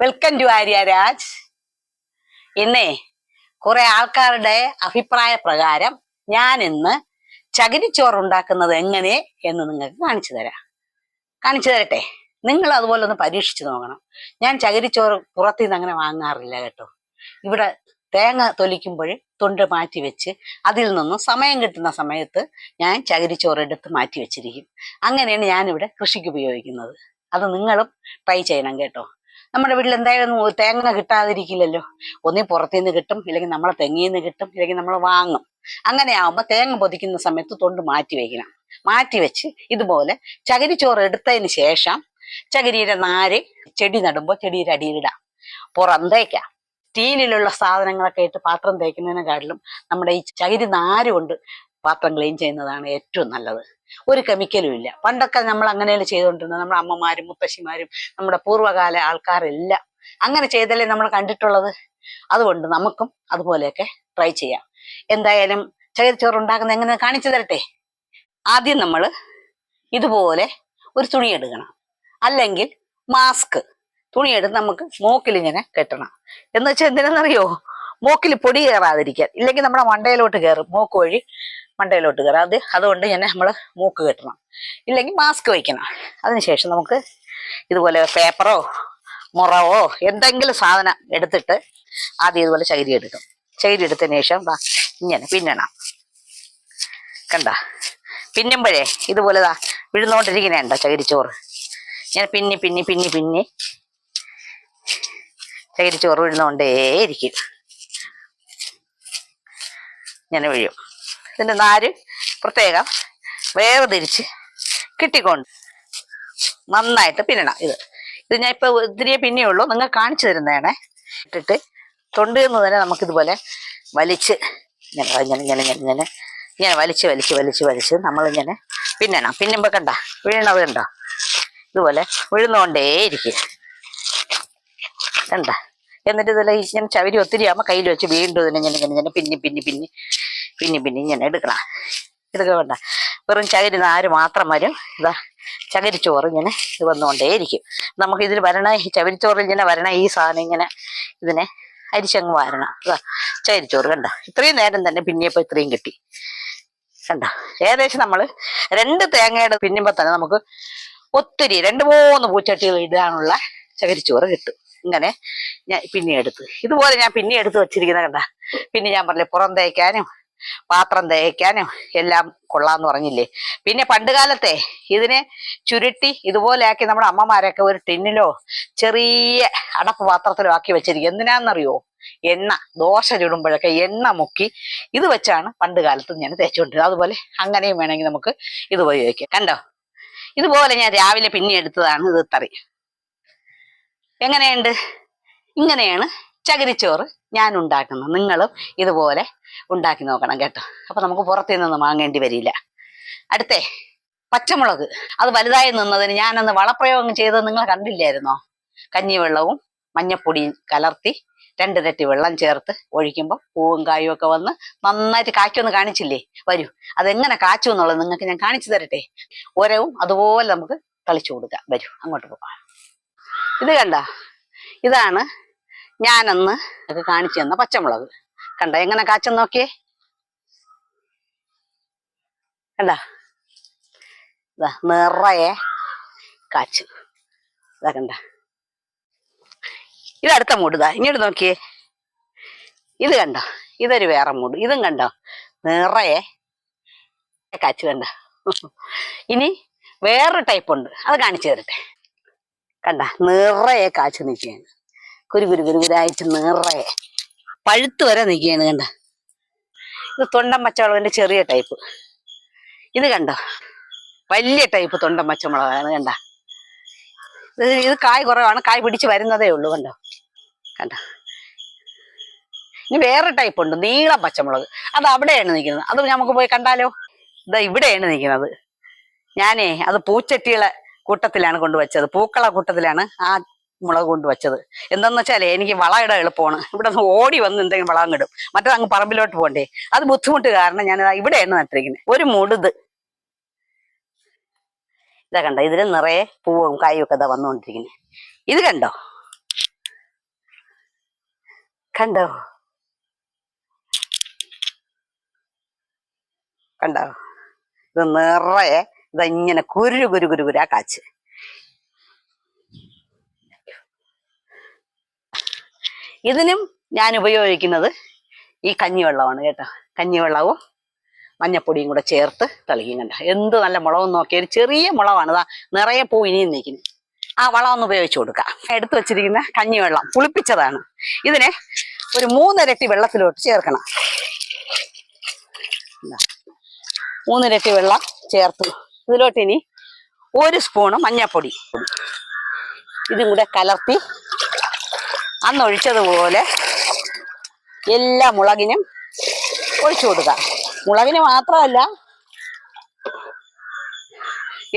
Welcome to Arya Raj ഇന്നേ കുറെ ആൾക്കാരുടെ അഭിപ്രായ പ്രകാരം ഞാൻ ഇന്ന് ചകിരിച്ചോറ് ഉണ്ടാക്കുന്നത് എങ്ങനെ എന്ന് നിങ്ങൾക്ക് കാണിച്ചു തരാം. കാണിച്ചു തരട്ടെ? നിങ്ങൾ അതുപോലെ ഒന്ന് പരീക്ഷിച്ചു നോക്കണം. ഞാൻ ചകിരിച്ചോറ് പുറത്തു നിന്ന് അങ്ങനെ വാങ്ങാറില്ല കേട്ടോ. ഇവിടെ തേങ്ങ തൊലിക്കുമ്പോൾ തൊണ്ട് മാറ്റി വെച്ച് അതിൽ നിന്നും സമയം കിട്ടുന്ന സമയത്ത് ഞാൻ ചകിരിച്ചോറ് എടുത്ത് മാറ്റി വെച്ചിരിക്കും. അങ്ങനെയാണ് ഞാനിവിടെ കൃഷിക്ക് ഉപയോഗിക്കുന്നത്. അത് നിങ്ങളും ട്രൈ ചെയ്യണം കേട്ടോ. നമ്മുടെ വീട്ടിൽ എന്തായാലും തേങ്ങ കിട്ടാതിരിക്കില്ലല്ലോ. ഒന്നേ പുറത്തുനിന്ന് കിട്ടും ഇല്ലെങ്കിൽ നമ്മളെ തെങ്ങിൽ നിന്ന് കിട്ടും ഇല്ലെങ്കിൽ നമ്മൾ വാങ്ങും. അങ്ങനെ ആവുമ്പോൾ തേങ്ങ പൊതിക്കുന്ന സമയത്ത് തൊണ്ട് മാറ്റി വയ്ക്കണം മാറ്റി വെച്ച് ഇതുപോലെ ചകിരിച്ചോറ് എടുത്തതിന് ശേഷം ചകിരിയുടെ നാര് ചെടി നടുമ്പോൾ ചെടിയുടെ അടിയിലിടാം പുറം തേക്കാം. സ്റ്റീലിലുള്ള സാധനങ്ങളൊക്കെ ഇട്ട് പാത്രം തേക്കുന്നതിനെക്കാട്ടിലും നമ്മുടെ ഈ ചകിരി നാര് കൊണ്ട് പാത്രം ക്ലീൻ ചെയ്യുന്നതാണ് ഏറ്റവും നല്ലത്. ഒരു കെമിക്കലും ഇല്ല. പണ്ടൊക്കെ നമ്മൾ അങ്ങനെയല്ലേ ചെയ്തുകൊണ്ടിരുന്നത്. നമ്മുടെ അമ്മമാരും മുത്തശ്ശിമാരും നമ്മുടെ പൂർവകാല ആൾക്കാരെല്ലാം അങ്ങനെ ചെയ്തല്ലേ നമ്മൾ കണ്ടിട്ടുള്ളത്? അതുകൊണ്ട് നമുക്കും അതുപോലെയൊക്കെ ട്രൈ ചെയ്യാം. എന്തായാലും ചകിരിച്ചോറ് ഉണ്ടാക്കുന്ന എങ്ങനെ കാണിച്ചു തരട്ടെ? ആദ്യം നമ്മൾ ഇതുപോലെ ഒരു തുണി എടുക്കണം. അല്ലെങ്കിൽ മാസ്ക് തുണിയെടുത്ത് നമുക്ക് മൂക്കിൽ ഇങ്ങനെ കെട്ടണം. എന്ന് വെച്ചാൽ എന്തിനാണെന്നറിയോ? മൂക്കിൽ പൊടി കയറാതിരിക്കാൻ. ഇല്ലെങ്കിൽ നമ്മുടെ മണ്ടയിലോട്ട് കയറും. മൂക്ക് വഴി മണ്ടയിലോട്ട് കയറാം അത് അതുകൊണ്ട് തന്നെ നമ്മൾ മൂക്ക് കെട്ടണം. ഇല്ലെങ്കിൽ മാസ്ക് വയ്ക്കണം അതിനുശേഷം നമുക്ക് ഇതുപോലെ പേപ്പറോ മുറവോ എന്തെങ്കിലും സാധനം എടുത്തിട്ട് ആദ്യം ഇതുപോലെ ചകിരി എടുക്കും. ചകിരി എടുത്തതിന് ശേഷം ഇങ്ങനെ പിന്നണം. കണ്ട? പിന്നുമ്പോഴേ ഇതുപോലെ ദാ വിഴുന്നുകൊണ്ടിരിക്കണേണ്ട ചകിരിച്ചോറ് ഇങ്ങനെ പിന്നി പിന്നി പിന്നി പിന്നി ചകിരിച്ചോറ് വിഴുന്നുകൊണ്ടേയിരിക്കും ഇങ്ങനെ വീഴും. ഇതിന്റെ നാര് പ്രത്യേകം വേർതിരിച്ച് കിട്ടിക്കൊണ്ട് നന്നായിട്ട് പിന്നണം ഇത്. ഇത് ഞാൻ ഇപ്പൊ ഇത്തിരിയെ പിന്നെയുള്ളൂ നിങ്ങൾ കാണിച്ചു തരുന്നതാണേ. ഇട്ടിട്ട് തൊണ്ട് എന്ന് തന്നെ നമുക്കിതുപോലെ വലിച്ച് ഇങ്ങനെ ഇങ്ങനെ ഇങ്ങനെ ഇങ്ങനെ ഇങ്ങനെ ഇങ്ങനെ വലിച്ച് വലിച്ച് വലിച്ച് വലിച്ച് നമ്മളിങ്ങനെ പിന്നണം. പിന്നുമ്പോൾ കണ്ട? വീഴണത് കണ്ടോ? ഇതുപോലെ വീഴുന്നുകൊണ്ടേയിരിക്കും കണ്ട? എന്നിട്ട് ഇതിൽ ഇങ്ങനെ ചവരി ഒത്തിരി ആകുമ്പോൾ കയ്യിൽ വെച്ച് വീണ്ടും ഇതിനെ ഇങ്ങനെ ഇങ്ങനെ ഇങ്ങനെ പിന്നി പിന്നി പിന്നി പിന്നി പിന്നെയും ഇങ്ങനെ എടുക്കണം. ഇതൊക്കെ വേണ്ട വെറും ചകിരി നാര് മാത്രം വരും. ഇതാ ചകിരിച്ചോറ് ഇങ്ങനെ വന്നുകൊണ്ടേയിരിക്കും. നമുക്ക് ഇതിൽ വരണ ചകിരിച്ചോറിൽ ഇങ്ങനെ വരണ ഈ സാധനം ഇങ്ങനെ ഇതിനെ അരിച്ചങ്ങ് വാരണം. ഇതാ ചകിരിച്ചോറ് കണ്ട. ഇത്രയും നേരം തന്നെ പിന്നെയപ്പോൾ ഇത്രയും കിട്ടി. കണ്ട? ഏകദേശം നമ്മൾ രണ്ട് തേങ്ങയുടെ പിന്നുമ്പോൾ തന്നെ നമുക്ക് ഒത്തിരി രണ്ട് മൂന്ന് പൂച്ചട്ടികൾ ഇടാനുള്ള ചകിരിച്ചോറ് കിട്ടും. ഇങ്ങനെ ഞാൻ പിന്നെ എടുത്ത് ഇതുപോലെ ഞാൻ പിന്നെ എടുത്ത് വെച്ചിരിക്കുന്ന കണ്ട. പിന്നെ ഞാൻ പറഞ്ഞില്ലേ പുറം തേക്കാനും പാത്രം തേക്കാനും എല്ലാം കൊള്ളാന്ന് പറഞ്ഞില്ലേ? പിന്നെ പണ്ട് കാലത്തെ ഇതിനെ ചുരുട്ടി ഇതുപോലെ ആക്കി നമ്മുടെ അമ്മമാരൊക്കെ ഒരു ടിന്നിലോ ചെറിയ അടപ്പ് പാത്രത്തിലോ ആക്കി വെച്ചിരിക്കും. എന്തിനാന്നറിയോ? എണ്ണ ദോശ ചുടുമ്പോഴൊക്കെ എണ്ണ മുക്കി ഇത് വെച്ചാണ് പണ്ട് കാലത്ത് ഞാൻ തേച്ചുകൊണ്ടിരുന്നത്. അതുപോലെ അങ്ങനെയും വേണമെങ്കിൽ നമുക്ക് ഇത് ഉപയോഗിക്കാം. കണ്ടോ? ഇതുപോലെ ഞാൻ രാവിലെ പിന്നെ എടുത്തതാണ് ഇത് തറി എങ്ങനെയുണ്ട്? ഇങ്ങനെയാണ് ചകിരിച്ചോറ് ഞാൻ ഉണ്ടാക്കുന്നു നിങ്ങളും ഇതുപോലെ ഉണ്ടാക്കി നോക്കണം കേട്ടോ. അപ്പൊ നമുക്ക് പുറത്തു നിന്നൊന്നും വാങ്ങേണ്ടി വരില്ല. അടുത്തേ പച്ചമുളക്. അത് വലുതായി നിന്നതിന് ഞാനന്ന് വളപ്രയോഗം ചെയ്തത് നിങ്ങൾ കണ്ടില്ലായിരുന്നോ? കഞ്ഞിവെള്ളവും മഞ്ഞപ്പൊടിയും കലർത്തി രണ്ടിരട്ടി വെള്ളം ചേർത്ത് ഒഴിക്കുമ്പോൾ പൂവും കായും ഒക്കെ വന്ന് നന്നായിട്ട് കായ്ക്കൊന്ന് കാണിച്ചില്ലേ? വരൂ. അതെങ്ങനെ കാച്ചു എന്നുള്ളത് നിങ്ങൾക്ക് ഞാൻ കാണിച്ചു തരട്ടെ? ഒരവും അതുപോലെ നമുക്ക് തളിച്ചു കൊടുക്കാം. വരൂ അങ്ങോട്ട് പോകാം ഇത് കണ്ട? ഇതാണ് ഞാനന്ന് ഒക്കെ കാണിച്ചു തന്ന പച്ചമുളക്. കണ്ട എങ്ങനെ കാച്ചെന്ന് നോക്കിയേ? കണ്ട? ഇതാ നിറയെ കാച്ചു. ഇതാ കണ്ട? ഇത് അടുത്ത മൂടുതാ ഇങ്ങോട്ട് നോക്കിയേ. ഇത് കണ്ടോ? ഇതൊരു വേറെ മൂട്. ഇതും കണ്ടോ? നിറയെ കാച്ചു കണ്ട? ഇനി വേറൊരു ടൈപ്പ് ഉണ്ട്. അത് കാണിച്ചു തരട്ടെ. കണ്ട? നിറയെ കാച്ചു നിൽക്കുകയാണ്. കുരു കുരു കുരുകുരായിട്ട് നിറയെ. പഴുത്ത് വരെ നിൽക്കുകയാണ് കണ്ട? ഇത് തൊണ്ടൻ പച്ചമുളകിന്റെ ചെറിയ ടൈപ്പ് ഇത് കണ്ടോ? വലിയ ടൈപ്പ് തൊണ്ടൻ പച്ചമുളകാണ് കണ്ട? ഇത് ഇത് കായ് കുറവാണ്. കായ് പിടിച്ച് വരുന്നതേ ഉള്ളൂ കണ്ടോ? കണ്ട? ഇനി വേറെ ടൈപ്പ് ഉണ്ട്. നീളം പച്ചമുളക്. അത് അവിടെയാണ് നിൽക്കുന്നത്. അത് നമുക്ക് പോയി കണ്ടാലോ? ഇതാ ഇവിടെയാണ് നിൽക്കുന്നത്. ഞാനേ അത് പൂച്ചട്ടികളെ കൂട്ടത്തിലാണ് കൊണ്ടുവച്ചത്. പൂക്കള കൂട്ടത്തിലാണ് ആ മുളക് കൊണ്ട് വെച്ചത്. എന്താന്ന് വെച്ചാലേ എനിക്ക് വളമിടാൻ എളുപ്പമാണ്. ഇവിടെ നിന്ന് ഓടി വന്ന് എന്തെങ്കിലും വളം കിടും മറ്റേത് അങ്ങ് പറമ്പിലോട്ട് പോകണ്ടേ. അത് ബുദ്ധിമുട്ട് കാരണം ഞാൻ ഇവിടെയാണ് നട്ടിരിക്കുന്നത്. ഒരു മുടുത്. ഇതാ കണ്ടോ ഇതിൽ നിറയെ പൂവും കായും ഒക്കെ ഇതാ വന്നുകൊണ്ടിരിക്കുന്നത്. ഇത് കണ്ടോ? കണ്ടോ? കണ്ടോ? ഇത് നിറയെ ഇതങ്ങനെ കുരു കുരു കുരു കുരാ കാച്ച്. ഇതിനും ഞാൻ ഉപയോഗിക്കുന്നത് ഈ കഞ്ഞിവെള്ളമാണ് കേട്ടോ. കഞ്ഞിവെള്ളവും മഞ്ഞപ്പൊടിയും കൂടെ ചേർത്ത് തളിക്കും കണ്ട. എന്ത് നല്ല മുളകെന്ന് നോക്കിയ ചെറിയ മുളകാണ് ഇതാ നിറയെ പൂ ഇനിയും നിൽക്കുന്നു. ആ വളം ഒന്ന് ഉപയോഗിച്ച് കൊടുക്കാം. എടുത്തു വെച്ചിരിക്കുന്ന കഞ്ഞിവെള്ളം പുളിപ്പിച്ചതാണ്. ഇതിനെ ഒരു മൂന്നിരട്ടി വെള്ളത്തിലോട്ട് ചേർക്കണം. മൂന്നിരട്ടി വെള്ളം ചേർത്തു ഇതിലോട്ട് ഇനി ഒരു സ്പൂണ് മഞ്ഞപ്പൊടി. ഇതും കൂടെ കലർത്തി അന്ന് ഒഴിച്ചതുപോലെ എല്ലാ മുളകിനും ഒഴിച്ചു കൊടുക്കുക. മുളകിന് മാത്രമല്ല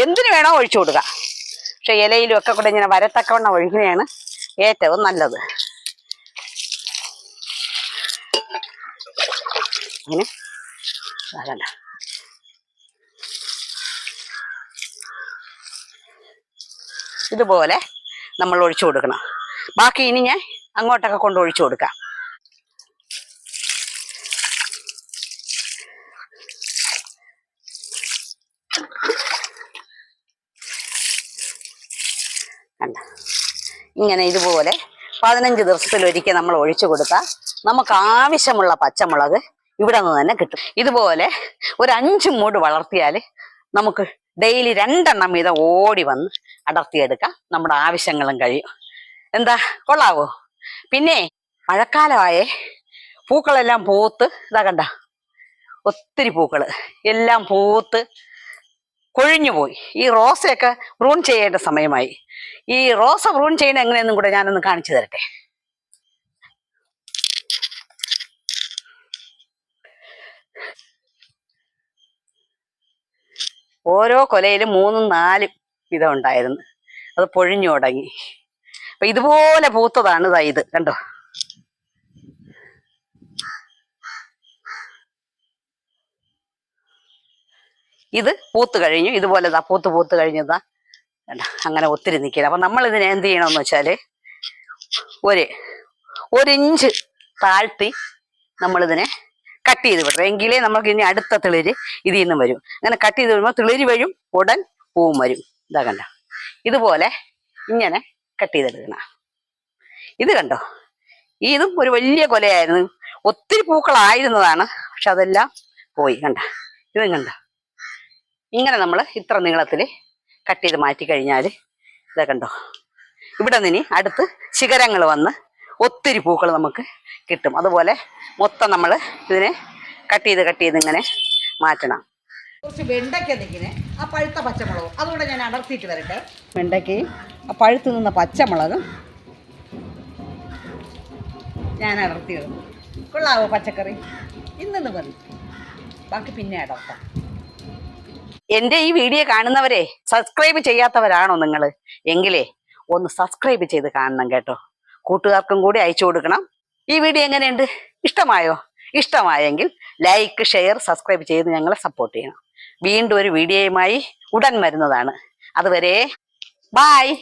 എന്തിനു വേണോ ഒഴിച്ചു കൊടുക്കുക. പക്ഷെ ഇലയിലും ഒക്കെ കൂടെ ഇങ്ങനെ വരത്തക്കവണ്ണം ഒഴിക്കുന്നതാണ് ഏറ്റവും നല്ലത്. ഇതുപോലെ നമ്മൾ ഒഴിച്ചു കൊടുക്കണം. ബാക്കി ഇനി ഞാൻ അങ്ങോട്ടൊക്കെ കൊണ്ട് ഒഴിച്ചു കൊടുക്കാം. ഇങ്ങനെ ഇതുപോലെ പതിനഞ്ച് ദിവസത്തിലൊരിക്കൽ നമ്മൾ ഒഴിച്ചു കൊടുത്താൽ നമുക്ക് ആവശ്യമുള്ള പച്ചമുളക് ഇവിടെ നിന്ന് തന്നെ കിട്ടും. ഇതുപോലെ ഒരു അഞ്ച് മൂട് വളർത്തിയാൽ നമുക്ക് ഡെയിലി രണ്ടെണ്ണം വീതം ഓടി വന്ന് അടർത്തിയെടുക്കാം. നമ്മുടെ ആവശ്യങ്ങളും കഴിയും. എന്താ? കൊള്ളാവോ? പിന്നെ മഴക്കാലമായേ പൂക്കളെല്ലാം പൂത്ത് ഇതാ കണ്ട ഒത്തിരി പൂക്കൾ എല്ലാം പൂത്ത് കൊഴിഞ്ഞു പോയി. ഈ റോസയൊക്കെ ബ്രൂൺ ചെയ്യേണ്ട സമയമായി. ഈ റോസ ബ്രൂൺ ചെയ്യുന്ന എങ്ങനെയെന്നും കൂടെ ഞാനൊന്ന് കാണിച്ചു തരട്ടെ. ഓരോ കൊലയിലും മൂന്നും നാലും വിധം ഉണ്ടായിരുന്നു. അത് പൊഴിഞ്ഞു തുടങ്ങി. അപ്പൊ ഇതുപോലെ പൂത്തതാണ് ഇതാ ഇത് കണ്ടോ? ഇത് പൂത്ത് കഴിഞ്ഞു ഇതുപോലെ ദാ പൂത്ത് പൂത്ത് കഴിഞ്ഞതാ. അങ്ങനെ ഒത്തിരി നിൽക്കില്ല. അപ്പൊ നമ്മൾ ഇതിനെ എന്ത് ചെയ്യണമെന്ന് വെച്ചാൽ ഒരു ഒരിഞ്ച് താഴ്ത്തി നമ്മളിതിനെ കട്ട് ചെയ്ത് വിടണം. എങ്കിലേ നമുക്ക് ഇനി അടുത്ത തിളിര് ഇതിൽ നിന്നും വരും. അങ്ങനെ കട്ട് ചെയ്ത് വരുമ്പോൾ തിളിര് വരും ഉടൻ പൂവും വരും. ഇതാ കണ്ട? ഇതുപോലെ ഇങ്ങനെ കട്ട് ചെയ്തെടുക്കണം ഇത് കണ്ടോ? ഇതും ഒരു വലിയ കൊലയായിരുന്നു. ഒത്തിരി പൂക്കളായിരുന്നതാണ് പക്ഷെ അതെല്ലാം പോയി കണ്ട? ഇതും കണ്ട? ഇങ്ങനെ നമ്മൾ ഇത്ര നീളത്തിൽ കട്ട് ചെയ്ത് മാറ്റി കഴിഞ്ഞാൽ ഇതാ കണ്ടോ? ഇവിടെ നിന്ന് അടുത്ത് ശിഖരങ്ങൾ വന്ന് ഒത്തിരി പൂക്കൾ നമുക്ക് കിട്ടും. അതുപോലെ മൊത്തം നമ്മൾ ഇതിനെ കട്ട് ചെയ്ത് കട്ട് ചെയ്ത് ഇങ്ങനെ മാറ്റണം. കുറച്ച് വെണ്ടയ്ക്ക എന്തെങ്കിലും ആ പഴുത്ത പച്ചമുളകും. അതുകൂടെ ഞാൻ അടർത്തിയിട്ട് വരട്ടെ. വെണ്ടയ്ക്കയും ആ പഴുത്ത് നിന്ന പച്ചമുളകും ഞാൻ അടർത്തി ഇടുന്നു കൊള്ളാവോ പച്ചക്കറി? ഇന്നു മതി ബാക്കി പിന്നെ അടർത്താം. എന്റെ ഈ വീഡിയോ കാണുന്നവരെ സബ്സ്ക്രൈബ് ചെയ്യാത്തവരാണോ നിങ്ങൾ എങ്കിലേ ഒന്ന് സബ്സ്ക്രൈബ് ചെയ്ത് കാണണം കേട്ടോ. കൂട്ടുകാർക്കും കൂടി അയച്ചു കൊടുക്കണം. ഈ വീഡിയോ എങ്ങനെയുണ്ട്? ഇഷ്ടമായോ? ഇഷ്ടമായെങ്കിൽ ലൈക്ക് ഷെയർ സബ്സ്ക്രൈബ് ചെയ്ത് ഞങ്ങളെ സപ്പോർട്ട് ചെയ്യണം. വീണ്ടും ഒരു വീഡിയോയുമായി ഉടൻ വരുന്നതാണ്. അതുവരെ ബായ്